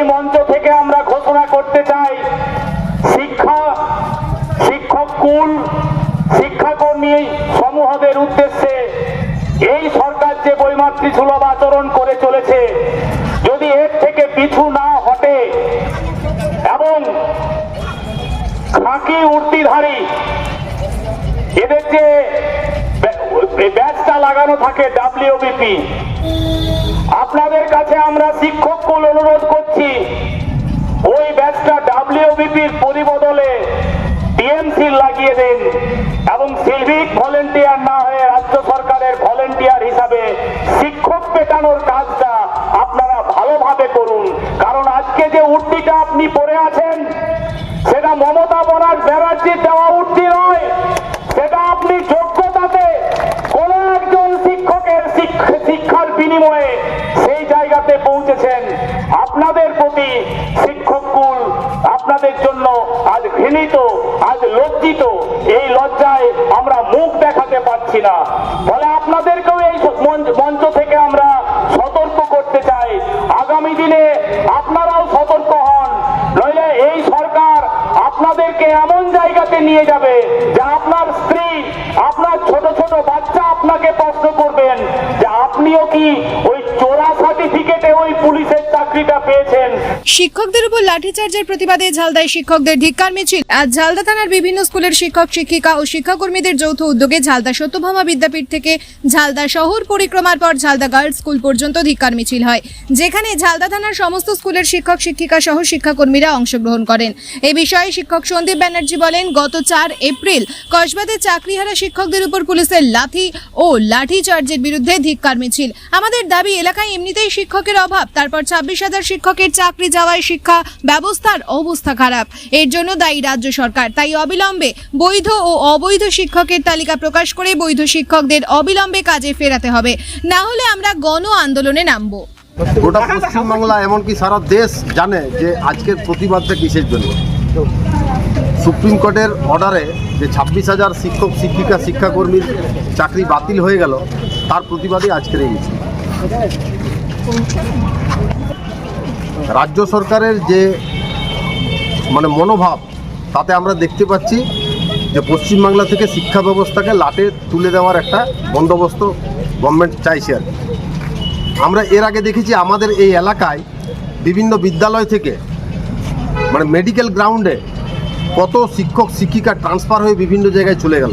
এই মঞ্চ থেকে আমরা ঘোষণা করতে চাই, শিক্ষা, শিক্ষক কুল, শিক্ষাকর্মী সমূহদের উদ্দেশ্যে এই সরকার যে বৈমাতৃ সুলভ আচরণ করে চলেছে, যদি এর থেকে পিছু না হটে এবং খাঁকি উর্দিধারী এদের যে ব্যা- এই ব্যাচটা লাগানো থাকে ডাব্লিউবিপি আপনাদের কাছে আমরা শিক্ষককুল অনুরোধ করছি, ওই ব্যাচটা ডাব্লিউবিপির পরিবদলে টিএমসি লাগিয়ে দিন এবং সিভিক ভলেন্টিয়ার না হয়ে রাজ্য সরকারের ভলেন্টিয়ার হিসাবে শিক্ষক পেটানোর কাজটা আপনারা ভালোভাবে করুন। কারণ আজকে যে উর্দিটা আপনি পড়ে আছেন, সেটা মমতা বনার ব্যানার্জির দেওয়া উর্দি নয় সেটা আপনি যোগ্যতাতে কোন একজন শিক্ষকের শিক্ষ- শিক্ষার বিনিময়ে সেই জায়গাতে পৌঁছেছেন আপনাদের প্রতি শিক্ষক কুল, আপনাদের জন্য আজ ঘৃণিত, আজ লজ্জিত। এই লজ্জায় আমরা মুখ দেখাতে পারছি না। ফলে আপনাদেরকেও এই মঞ্চ- থেকে আমরা সতর্ক করতে চাই। আগামী দিনে আপনারাও সতর্ক হন। নইলে এই সরকার আপনাদেরকে এমন জায়গাতে নিয়ে যাবে যে আপনার স্ত্রী, আপনার ছোট ছোট বাচ্চা যে আপনিও কি? ওই চোরা সার্টিফিকেটে ওই পুলিশের শিক্ষকদের উপর লাঠিচার্জের প্রতিবাদে ঝালদায় শিক্ষকদের ধিক্কার মিছিল। আজ ঝালদা থানার বিভিন্ন স্কুলের শিক্ষক, শিক্ষিকা ও শিক্ষাকর্মীদের যৌথ উদ্যোগে ঝালদা সত্যভামা বিদ্যাপীঠ থেকে ঝালদা শহর পরিক্রমার পর ঝালদা গার্লস স্কুল পর্যন্ত ধিক্কার মিছিল হয়, যেখানে ঝালদা থানার সমস্ত স্কুলের শিক্ষক, শিক্ষিকা সহ শিক্ষাকর্মীরা অংশগ্রহণ করেন। এ বিষয়ে শিক্ষক সন্দীপ ব্যানার্জি বলেন, গত চার এপ্রিল কসবাতে চাকরিহারা শিক্ষকদের উপর পুলিশের লাথি ও লাঠিচার্জের বিরুদ্ধে ধিক্কার মিছিল। আমাদের দাবি, এলাকায় এমনিতেই শিক্ষকের অভাব, তারপর ছাব্বিশ হাজার শিক্ষকের চাকরি যাওয়ায় শিক্ষা ব্যবস্থার অবস্থা খারাপ। এর জন্য দায়ী রাজ্য সরকার। তাই অবিলম্বে বৈধ ও অবৈধ শিক্ষকের তালিকা প্রকাশ করে বৈধ শিক্ষকদের অবিলম্বে কাজে ফেরাতে হবে। না হলে আমরা গণ আন্দোলনে নামবো। গোটা পশ্চিমবাংলা, এমনকি সারা দেশ জানে যে আজকের প্রতিবাদটা কিসের জন্য। সুপ্রিম কোর্টের অর্ডারে যে ছাব্বিশ হাজার শিক্ষক, শিক্ষিকা, শিক্ষাকর্মীর চাকরি বাতিল হয়ে গেল, তার প্রতিবাদে আজকের এই মিছিল। রাজ্য সরকারের যে মানে মনোভাব, তাতে আমরা দেখতে পাচ্ছি যে পশ্চিমবাংলা থেকে শিক্ষা ব্যবস্থাকে লাটে তুলে দেওয়ার একটা বন্দোবস্ত গভর্নমেন্ট চাইছে আর আমরা এর আগে দেখেছি আমাদের এই এলাকায় বিভিন্ন বিদ্যালয় থেকে মানে মেডিকেল গ্রাউন্ডে কত শিক্ষক, শিক্ষিকা ট্রান্সফার হয়ে বিভিন্ন জায়গায় চলে গেল।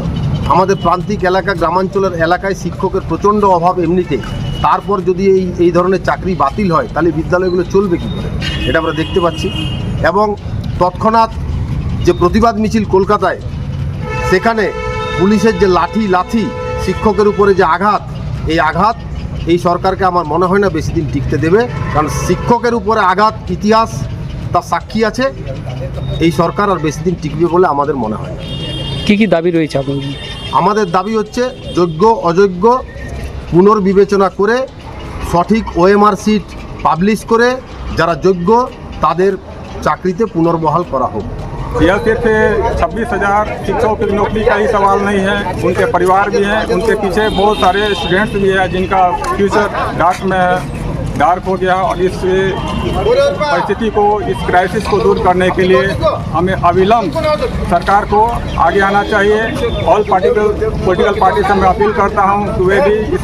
আমাদের প্রান্তিক এলাকা, গ্রামাঞ্চলের এলাকায় শিক্ষকের প্রচণ্ড অভাব এমনিতেই। তারপর যদি এই এই ধরনের চাকরি বাতিল হয় তাহলে বিদ্যালয়গুলো চলবে কী করে? এটা আমরা দেখতে পাচ্ছি। এবং তৎক্ষণাৎ যে প্রতিবাদ মিছিল কলকাতায় সেখানে পুলিশের যে লাঠি লাথি শিক্ষকের উপরে যে আঘাত এই আঘাত এই সরকারকে আমার মনে হয় না বেশি দিন টিকতে দেবে। কারণ শিক্ষকের উপরে আঘাত ইতিহাস তার সাক্ষী আছে। এই সরকার আর বেশি দিন টিকবে বলে আমাদের মনে হয়। কি কি দাবি রয়েছে আপনাদের? আমাদের দাবি হচ্ছে যোগ্য অযোগ্য পুনর্বিবেচনা করে সঠিক ওএমআর সিট পাবলিশ করে যারা যোগ্য তাদের চাকরিতে পুনর্বহাল করা হোক यह सिर्फ छब्बीस हजार शिक्षकों की नौकरी का ही सवाल नहीं है उनके परिवार भी हैं उनके पीछे बहुत सारे स्टूडेंट्स भी हैं जिनका फ्यूचर डार्क में है डार्क हो गया और इस परिस्थिति को, इस क्राइसिस को दूर करने के लिए हमें अविलंब सरकार को आगे आना चाहिए। ऑल पार्टिकल पोलिटिकल पार्टी से मैं अपील करता हूँ कि वे भी इस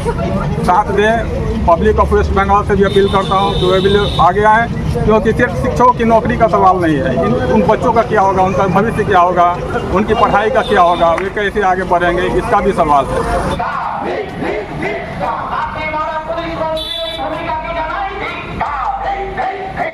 साथ दें। पब्लिक ऑफ़ वेस्ट बंगाल से भी अपील करता हूँ कि वे भी आगे आएँ, क्योंकि सिर्फ़ शिक्षकों की नौकरी का सवाल नहीं है। इन, उन बच्चों का क्या होगा, उनका भविष्य क्या होगा, उनकी पढ़ाई का क्या होगा, वे कैसे आगे बढ़ेंगे, इसका भी सवाल है।